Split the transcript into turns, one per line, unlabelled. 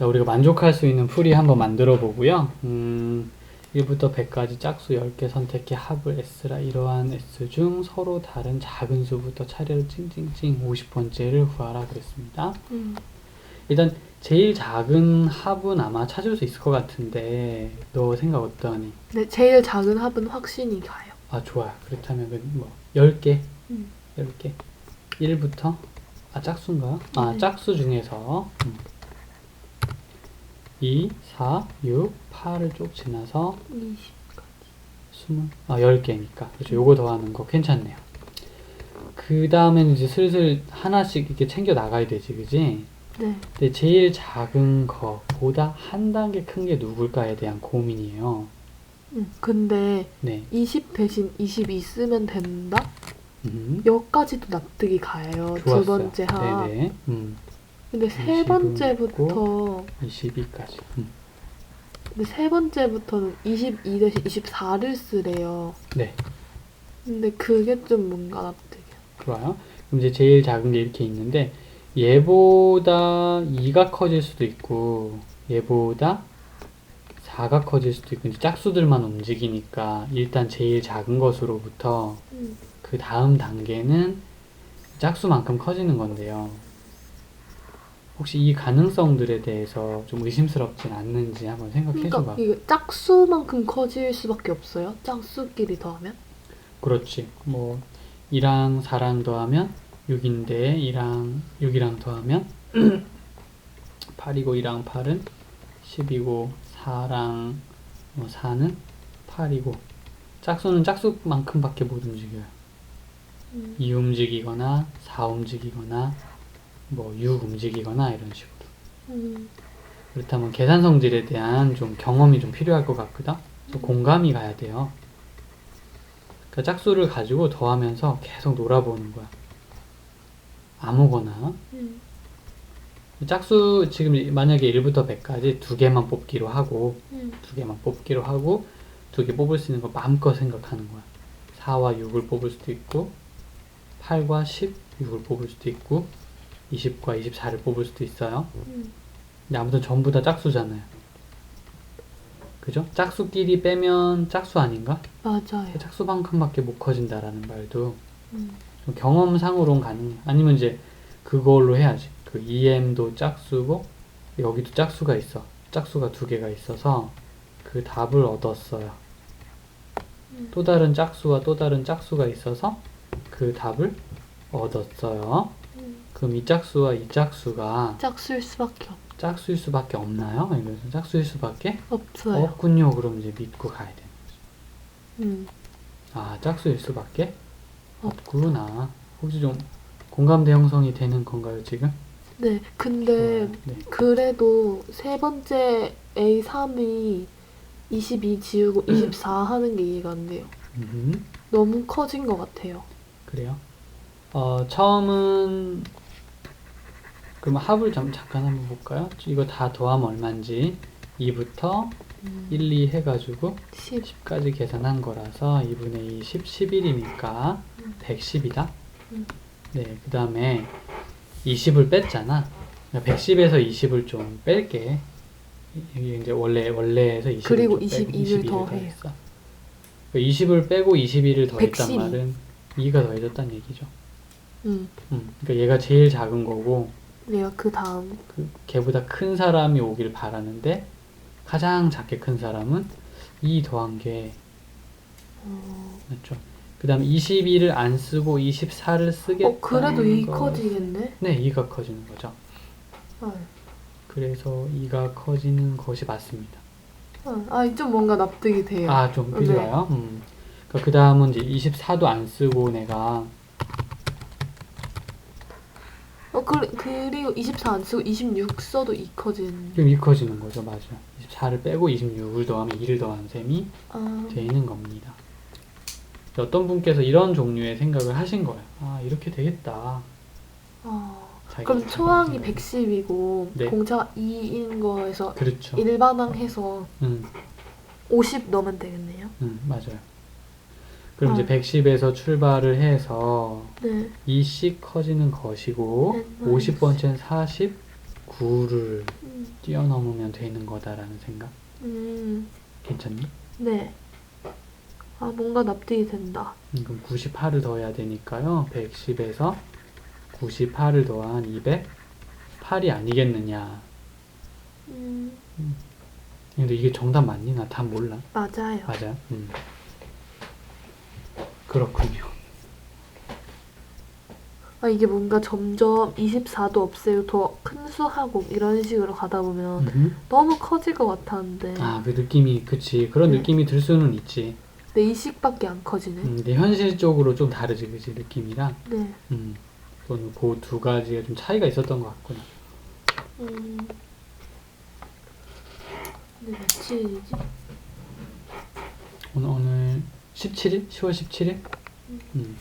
자, 우리가 만족할 수 있는 풀이 한번 만들어 보고요. 음, 1부터 100까지 짝수 10개 선택해 합을 S라 이러한 S 중 서로 다른 작은 수부터 차례로 찡찡찡 50번째를 구하라 그랬습니다.
음.
일단 제일 작은 합은 아마 찾을 수 있을 것 같은데 너 생각 어떠하니?
네, 제일 작은 합은 확신이 가요.
아 좋아요. 그렇다면 그뭐 10개,
음.
10개 1부터 아 짝수인가? 아
네.
짝수 중에서 음. 2, 4, 6, 8을 쭉 지나서
20까지.
20, 아 10개니까 그렇죠. 요거 더하는 거 괜찮네요. 그 다음에는 이제 슬슬 하나씩 이렇게 챙겨 나가야 되지, 그지?
네.
근데 제일 작은 거보다 한 단계 큰 게 누굴까에 대한 고민이에요.
음. 근데
네.
20 대신 22 쓰면 된다?
음.
여기까지도 납득이 가요. 두
좋았어요.
번째 합.
네네. 음.
근데 세
20은
번째부터
22까지. 음.
근데 세 번째부터는 22 대신 24를 쓰래요.
네.
근데 그게 좀 뭔가 납득이야.
좋아요. 그럼 이제 제일 작은 게 이렇게 있는데 얘보다 2가 커질 수도 있고 얘보다 4가 커질 수도 있고 이제 짝수들만 움직이니까 일단 제일 작은 것으로부터
음.
그 다음 단계는 짝수만큼 커지는 건데요. 혹시 이 가능성들에 대해서 좀 의심스럽진 않는지 한번 생각해
그러니까. 이게 짝수만큼 커질 수밖에 없어요. 짝수끼리 더하면.
그렇지. 뭐 2랑 4랑 더하면 6인데 2랑 6이랑 더하면 8이고 2랑 8은 10이고 4랑 뭐 4는 8이고 짝수는 짝수만큼밖에 못 움직여요.
음.
2 움직이거나 4 움직이거나 뭐6 움직이거나 이런 식으로.
음.
그렇다면 계산 성질에 대한 좀 경험이 좀 필요할 것 같거든. 그래서 공감이 가야 돼요. 그 짝수를 가지고 더하면서 계속 놀아보는 거야. 아무거나.
음.
짝수 지금 만약에 1부터 100까지 두 개만 뽑기로 하고
음.
두 개만 뽑기로 하고 두 개 뽑을 수 있는 거 마음껏 생각하는 거야. 4와 6을 뽑을 수도 있고 8과 10, 6을 뽑을 수도 있고 20과 24를 뽑을 수도 있어요.
음.
근데 아무튼 전부 다 짝수잖아요. 그죠? 짝수끼리 빼면 짝수 아닌가?
맞아요.
짝수만큼밖에 못 커진다라는 말도
음.
좀 경험상으로는 가능해. 아니면 이제 그걸로 해야지. 그 EM도 짝수고 여기도 짝수가 있어. 짝수가 두 개가 있어서 그 답을 얻었어요.
음.
또 다른 짝수와 또 다른 짝수가 있어서 그 답을 얻었어요.
음.
그럼 이 짝수와 이 짝수가
짝수일 수밖에 없,
짝수일 수밖에 없나요? 이러면서 짝수일 수밖에
없어요.
없군요. 그럼 이제 믿고 가야 돼.
음.
아, 짝수일 수밖에
없-
없구나. 혹시 좀 공감대 형성이 되는 건가요, 지금?
네. 근데
좋아요. 네.
그래도 세 번째 A3이 22 지우고 24 하는 게 이해가 안 돼요.
음,
너무 커진 것 같아요.
그래요. 어, 처음은 그럼 합을 좀 잠깐 한번 볼까요? 이거 다 더하면 얼마인지 2부터
음.
1, 2 해가지고
10.
10까지 계산한 거라서 2분의 2, 10, 11이니까
음.
110이다.
음.
네, 그 다음에 20을 뺐잖아. 110에서 20을 좀 뺄게. 이게 이제 원래 원래에서 20을
그리고
좀 빼고
22를 더해요.
더했어. 20을 빼고 21을 더했단
112.
말은 2가 더해졌다는 얘기죠.
음.
음, 그러니까 얘가 제일 작은 거고
내가 그 다음.
그 걔보다 큰 사람이 오길 바라는데 가장 작게 큰 사람은 2 더한 게
어,
맞죠. 그 다음에 22를 안 쓰고 24를 쓰겠다는
어 그래도 이
거-
커지겠네.
네, 2가 커지는 거죠.
아,
그래서 2가 커지는 것이 맞습니다.
아, 아, 좀 뭔가 납득이 돼요.
아, 좀
네.
필요해요? 음. 그그 다음은 이제 24도 안 쓰고 내가
어, 그, 그리고 24 안 쓰고 26 써도 이 커진.
지금 2 커지는 거죠. 맞아요. 24를 빼고 26을 더하면 2를 더한 셈이
아,
되는 겁니다. 어떤 분께서 이런 종류의 생각을 하신 거예요. 아, 이렇게 되겠다.
아.
자기
그럼 초항이
생각에.
110이고
네.
공차 2인 거에서
그렇죠.
일반항 해서
음,
50 넣으면 되겠네요.
음, 맞아요. 그럼
아.
이제 110에서 출발을 해서
네.
2씩 커지는 것이고
네,
50번째는 49를
음,
뛰어넘으면 되는 거다라는 생각.
음,
괜찮니?
네. 아, 뭔가 납득이 된다.
음, 그럼 98을 더해야 되니까요. 110에서 98을 더한 208이 아니겠느냐.
음,
근데 이게 정답 맞니? 나답 몰라.
맞아요.
맞아. 음. 그렇군요.
아, 이게 뭔가 점점 24도 없애고 더큰 수하고 이런 식으로 가다 보면
음흠.
너무 커질 것 같았는데
아, 그 느낌이, 그치. 그런
네.
느낌이 들 수는 있지.
내 이식밖에 안 커지네.
음, 근데 현실적으로 좀 다르지, 그치, 느낌이랑.
네.
음. 그건 그두 가지가 좀 차이가 있었던 것 같구나.
음. 근데 며칠이지?
오늘, 오늘 17일? 10월 17일? 음.